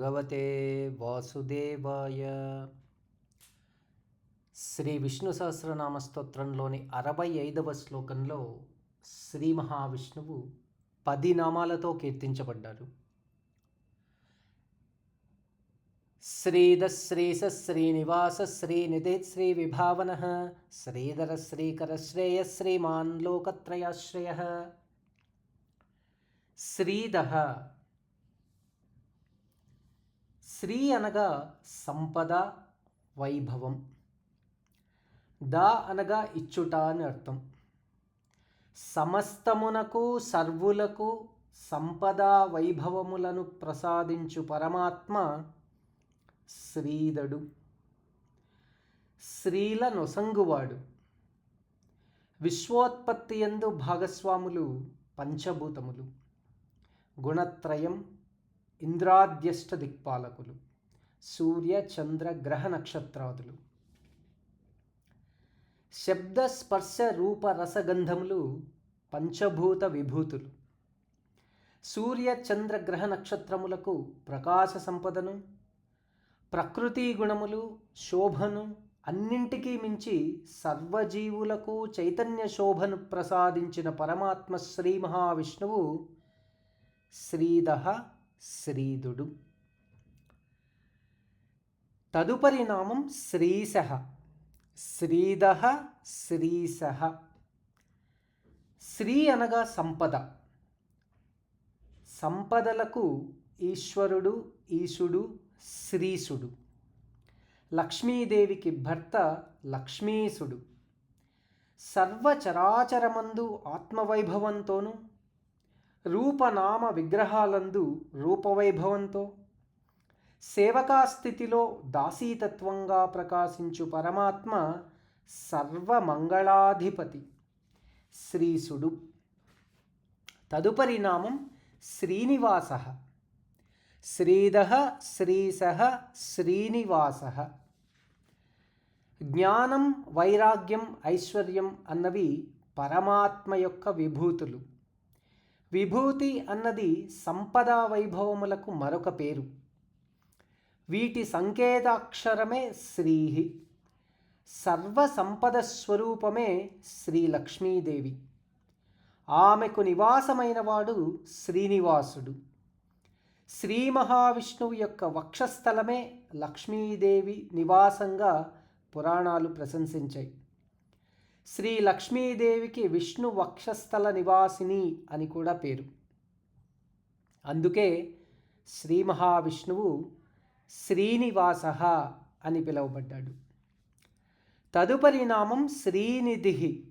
భగవతే వాసుదేవాయ. శ్రీ విష్ణు సహస్రనామ స్తోత్రంలోని అరవై ఐదవ శ్లోకంలో శ్రీ మహావిష్ణువు పది నామాలతో కీర్తించబడ్డారు శ్రీద శ్రీస శ్రీనివాస శ్రీనిధి శ్రీ విభావన శ్రీధర శ్రీకర శ్రేయ శ్రీమాన్ లోకత్రయాశ్రయ శ్రీధ శ్రీ అనగా సంపద వైభవం. దా అనగా ఇచ్చుట అని అర్థం. సమస్తమునకు సర్వులకు సంపద వైభవములను ప్రసాదించు పరమాత్మ శ్రీధడు. స్త్రీల నొసంగువాడు. విశ్వోత్పత్తి ఎందు భాగస్వాములు పంచభూతములు. గుణత్రయం ఇంద్రాద్యష్ట దిక్పాలకులు సూర్య చంద్ర గ్రహ నక్షత్రాదులు. శబ్ద స్పర్శ రూప రసగంధములు పంచభూత విభూతులు. సూర్య చంద్ర గ్రహ నక్షత్రములకు ప్రకాశ సంపదను ప్రకృతి గుణములు శోభను అన్నింటికీ మించి సర్వజీవులకు చైతన్య శోభను ప్రసాదించిన పరమాత్మ శ్రీ మహావిష్ణువు శ్రీదహ శ్రీదుడు. తదుపరి నామం శ్రీశ. శ్రీద శ్రీశ. శ్రీ అనగా సంపద. సంపదలకు ఈశ్వరుడు ఈశుడు శ్రీసుడు లక్ష్మీదేవికి భర్త లక్ష్మీసుడు సర్వచరాచరమందు ఆత్మవైభవంతోనూ రూపనామ విగ్రహాలందు రూపవైభవంతో సేవకాస్థితిలో దాసీతత్వంగా ప్రకాశించు పరమాత్మ సర్వమంగళాధిపతి. శ్రీసుడు తదుపరి నామం శ్రీనివాస. శ్రీద శ్రీస శ్రీనివాస. జ్ఞానం వైరాగ్యం ఐశ్వర్యం అన్నవి పరమాత్మ యొక్క విభూతులు. విభూతి అన్నది సంపద వైభవములకు మరొక పేరు. వీటి సంకేతాక్షరమే శ్రీ సర్వ సంపద స్వరూపమే శ్రీ లక్ష్మీదేవి ఆమెకు నివాసమైన వాడు శ్రీనివాసుడు. శ్రీ మహావిష్ణువు యొక్క వక్షస్థలమే లక్ష్మీదేవి నివాసంగా పురాణాలు ప్రశంసించాయి. శ్రీ లక్ష్మీదేవికి విష్ణు వక్షస్థల నివాసిని అని కూడా పేరు. అందుకే శ్రీ మహావిష్ణువు శ్రీనివాస అని పిలువబడ్డాడు. తదుపరి నామం శ్రీనిధి.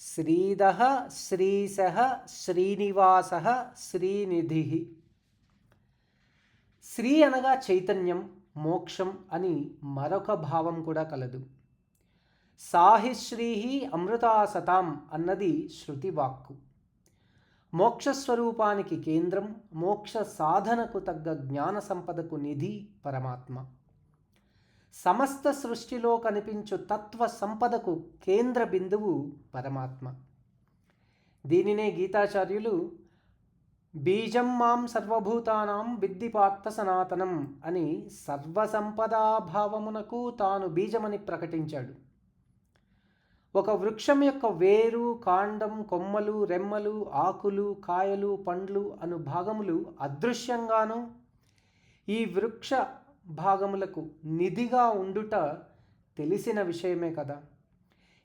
శ్రీద శ్రీశ శ్రీనివాస శ్రీనిధి. శ్రీ అనగా చైతన్యం మోక్షం అని మరొక భావం కూడా కలదు. సాహిశ్రీహి అమృతాసతాం అన్నది శృతివాక్కు. మోక్షస్వరూపానికి కేంద్రం మోక్ష సాధనకు తగ్గ జ్ఞాన సంపదకు నిధి పరమాత్మ. సమస్త సృష్టిలో కనిపించు తత్వ సంపదకు కేంద్ర బిందువు పరమాత్మ. దీనినే గీతాచార్యులు బీజం మాం సర్వభూతానాం విద్ది పార్థ సనాతనం అని సర్వసంపదాభావమునకు తాను బీజమని ప్రకటించాడు. ఒక వృక్షం యొక్క వేరు కాండం కొమ్మలు రెమ్మలు ఆకులు కాయలు పండ్లు అను భాగములు అదృశ్యంగాను ఈ వృక్ష భాగములకు నిధిగా ఉండుట తెలిసిన విషయమే కదా.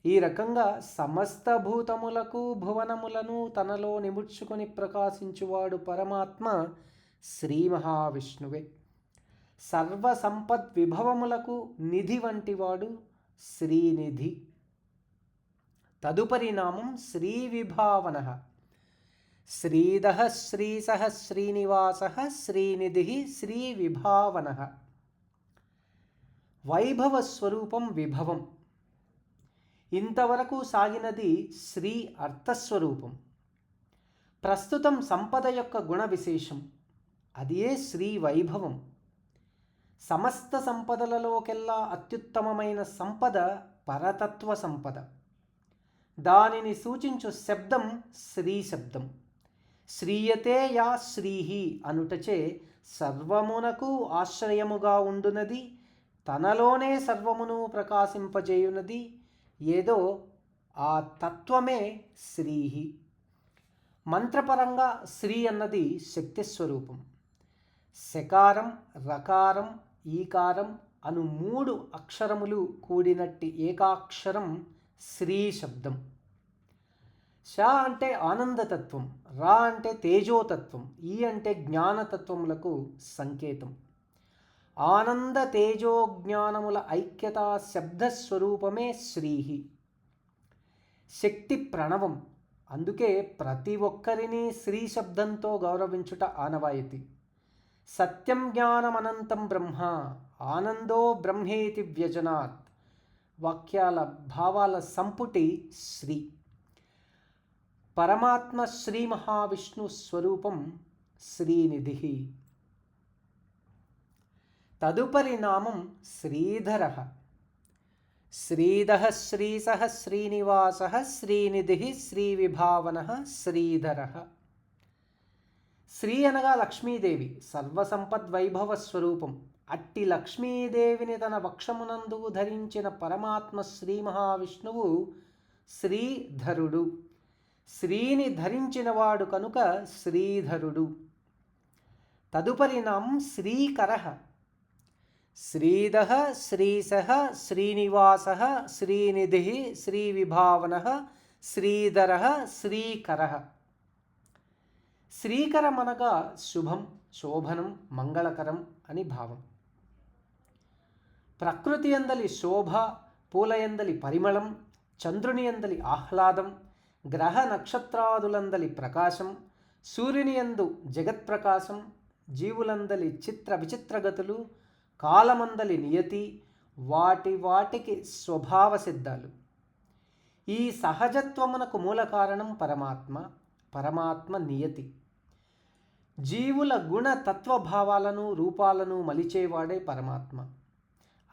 ఈ రకంగా సమస్త భూతములకు భువనములను తనలో నిముడ్చుకొని ప్రకాశించువాడు పరమాత్మ శ్రీ మహావిష్ణువే. సర్వ సంపద్ విభవములకు నిధి వంటివాడు శ్రీనిధి. తదుపరి నామం శ్రీ విభావన శ్రీద శ్రీసహ శ్రీనివాస శ్రీనిధి శ్రీ విభావన వైభవ స్వరూపం విభవం. ఇంతవరకు సాగినది శ్రీ అర్థస్వరూపం. ప్రస్తుతం సంపద యొక్క గుణ విశేషం. అదియే శ్రీ వైభవం. సమస్త సంపదలలోకెల్లా అత్యుత్తమమైన సంపద పరతత్వ సంపద. దానిని సూచించు శబ్దం శ్రీ శబ్దం. శ్రీయతే యా శ్రీహి అనుటచే సర్వమునకు ఆశ్రయముగా ఉండునది తనలోనే సర్వమును ప్రకాశింపజేయునది ఏదో ఆ తత్వమే శ్రీహి మంత్రపరంగా శ్రీ అన్నది శక్తి స్వరూపం శకారం రకారం ఈకారం అను మూడు అక్షరములు కూడినట్టి ఏకాక్షరం శ్రీ శబ్దం. ష అంటే ఆనందతత్వం రా అంటే తేజోతత్వం ఈ అంటే జ్ఞానతత్వములకు సంకేతం. ఆనంద తేజో జ్ఞానముల ఐక్యతా శబ్దస్వరూపమే శ్రీహి. శక్తి ప్రణవం అందుకే ప్రతి ఒక్కరిని శ్రీ శబ్దంతో గౌరవించుట ఆనవాయితీ. సత్యం జ్ఞానమనంతం బ్రహ్మ ఆనందో బ్రహ్మేతి వ్యజనాత్. వాక్యాల భావాల సంపుటి శ్రీ. పరమాత్మ శ్రీ మహావిష్ణు స్వరూపం శ్రీనిధి. తదుపరి నామం శ్రీధర. శ్రీధ శ్రీసహ శ్రీనివాస శ్రీనిధి శ్రీవిభావన శ్రీధర. శ్రీ అనగా లక్ష్మీదేవి సర్వసంపద్వైభవ స్వరూపం. అట్టి లక్ష్మీదేవిని తన వక్షమునందు ధరించిన పరమాత్మ శ్రీ మహావిష్ణువు శ్రీధరుడు. శ్రీని ధరించినవాడు కనుక శ్రీధరుడు. తదుపరి నాం శ్రీకర. శ్రీధ శ్రీసహ శ్రీనివాస శ్రీనిధి శ్రీవిభావన శ్రీధర శ్రీకర. శ్రీకరమనగా శుభం శోభనం మంగళకరం అని భావం. ప్రకృతి ఎందలి శోభ పూలయందలి పరిమళం చంద్రుని ఎందలి ఆహ్లాదం గ్రహ నక్షత్రాదులందలి ప్రకాశం సూర్యుని యందు జగత్ప్రకాశం జీవులందలి చిత్ర విచిత్రగతులు కాలమందలి నియతి వాటి వాటికి స్వభావ సిద్ధాలు. ఈ సహజత్వమునకు మూల కారణం పరమాత్మ పరమాత్మ నియతి. జీవుల గుణ తత్వభావాలను రూపాలను మలిచేవాడే పరమాత్మ.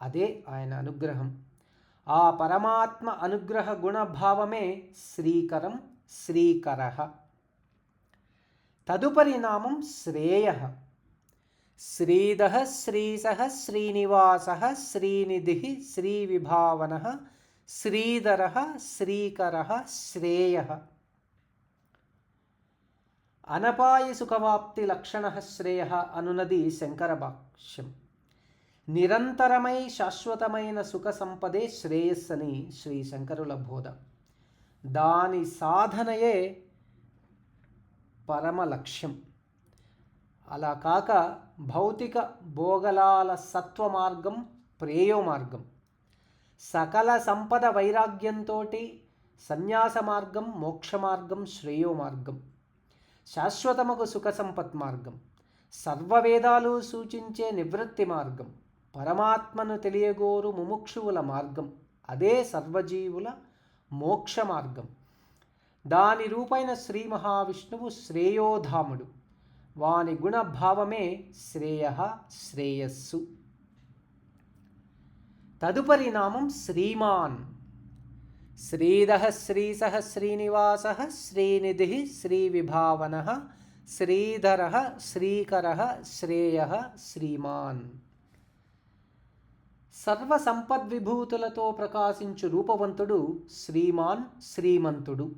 అదే ఆయన అనుగ్రహం. ఆ పరమాత్మ అనుగ్రహ గుణభావమే శ్రీకరం శ్రీకర. తదుపరి నామం శ్రేయ. శ్రీధ శ్రీస శ్రీనివాస శ్రీనిధి శ్రీవిభావన శ్రీధర శ్రీకర శ్రేయ. అనపాయ సుఖవాప్తి లక్షణ శ్రేయ అనునది శంకర భాష్యం నిరంతరమై శాశ్వతమైన సుఖ సంపదే శ్రేయస్సని శ్రీ శంకరుల బోధ. దాని సాధనయే పరమ లక్ష్యం. అలా కాక భౌతిక భోగలాల సత్వ మార్గం ప్రేయో మార్గం సకల సంపద వైరాగ్యంతో సన్యాస మార్గం మోక్ష మార్గం శ్రేయో మార్గం శాశ్వతముకు సుఖ సంపత్ మార్గం సర్వవేదాలు సూచించే నివృత్తి మార్గం పరమాత్మను తెలియగోరు ముముక్షువుల మార్గం. అదే సర్వజీవుల మోక్ష మార్గం. దాని రూపైన శ్రీ మహావిష్ణువు శ్రేయోధాముడు. వాని గుణభావమే శ్రేయ శ్రేయస్సు. తదుపరి నామం శ్రీమాన్. శ్రీధ శ్రీసహ శ్రీనివాస శ్రీనిధి శ్రీవిభావన శ్రీధర శ్రీకర శ్రేయ శ్రీమాన్. సర్వ సంపద్విభూతులతో ప్రకాశించు రూపవంతుడు శ్రీమాన్ శ్రీమంతుడు.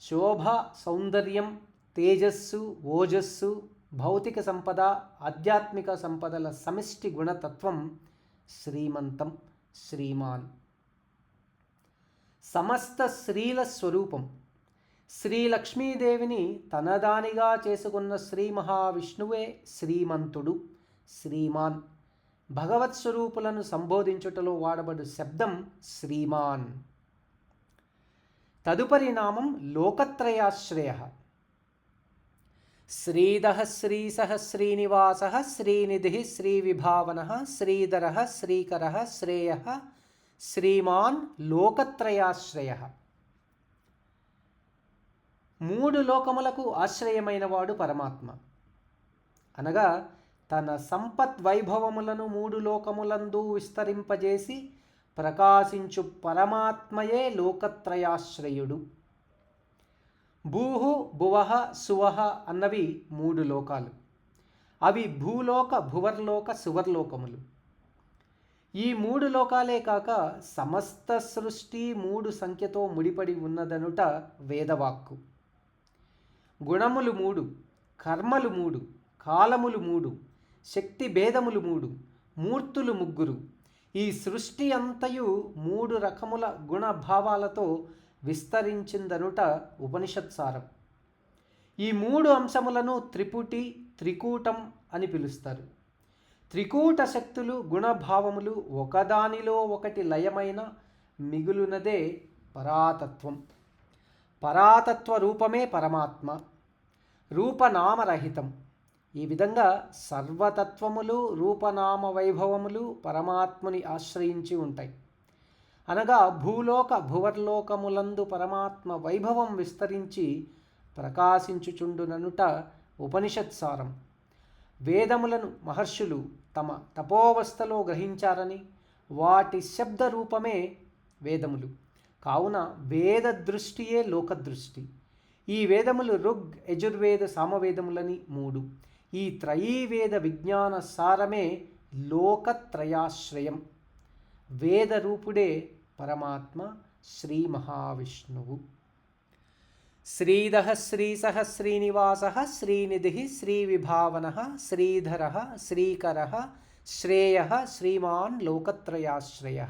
శోభ సౌందర్యం తేజస్సు ఓజస్సు భౌతిక సంపద ఆధ్యాత్మిక సంపదల సమిష్టి గుణతత్వం శ్రీమంతం శ్రీమాన్. సమస్త స్త్రీల స్వరూపం. శ్రీ లక్ష్మీదేవిని తనదానిగా చేసుకున్న శ్రీ మహావిష్ణువే శ్రీమంతుడు శ్రీమాన్. భగవత్ స్వరూపులను సంబోధించుటలో వాడబడు శబ్దం శ్రీమాన్. తదుపరి నామం లోకత్రయాశ్రయ. శ్రీధ శ్రీసహ శ్రీనివాస శ్రీనిధి శ్రీవిభావన శ్రీధర శ్రీకర శ్రేయ శ్రీమాన్ లోకత్రయాశ్రయ. మూడు లోకములకు ఆశ్రయమైనవాడు పరమాత్మ. అనగా తన సంపత్ వైభవములను మూడు లోకములందు విస్తరింపజేసి ప్రకాశించు పరమాత్మయే లోకత్రయాశ్రయుడు. భూహు భువహ సువహ అన్నవి మూడు లోకాలు. అవి భూలోక భువర్లోక సువర్లోకములు. ఈ మూడు లోకాలే కాక సమస్త సృష్టి మూడు సంఖ్యతో ముడిపడి ఉన్నదనుట వేదవాక్కు. గుణములు మూడు కర్మలు మూడు కాలములు మూడు శక్తి భేదములు మూడు మూర్తులు ముగ్గురు. ఈ సృష్టి అంతయు మూడు రకముల గుణభావాలతో విస్తరించిందనుట ఉపనిషత్సారం. ఈ మూడు అంశములను త్రిపుటి త్రికూటం అని పిలుస్తారు. త్రికూట శక్తులు గుణభావములు ఒకదానిలో ఒకటి లయమైన మిగులునదే పరాతత్వం. పరాతత్వ రూపమే పరమాత్మ రూపనామరహితం. ఈ విధంగా సర్వతత్వములు రూపనామ వైభవములు పరమాత్ముని ఆశ్రయించి ఉంటాయి. అనగా భూలోక భువర్లోకములందు పరమాత్మ వైభవం విస్తరించి ప్రకాశించుచుండుననుట ఉపనిషత్సారం వేదములను మహర్షులు తమ తపోవస్థలో గ్రహించారని వాటి శబ్ద రూపమే వేదములు. కావున వేద దృష్టియే లోకదృష్టి ఈ వేదములు ఋగ్ యజుర్వేద సామవేదములని మూడు. ఈ త్రయీవేద విజ్ఞాన సారమే లోకత్రయాశ్రయం. వేదరూపుడే పరమాత్మ శ్రీ మహావిష్ణువు శ్రీధ శ్రీసహ శ్రీనిధి శ్రీవిభావన శ్రీధర శ్రీకర శ్రేయ శ్రీమాన్ లోకత్రయాశ్రయ.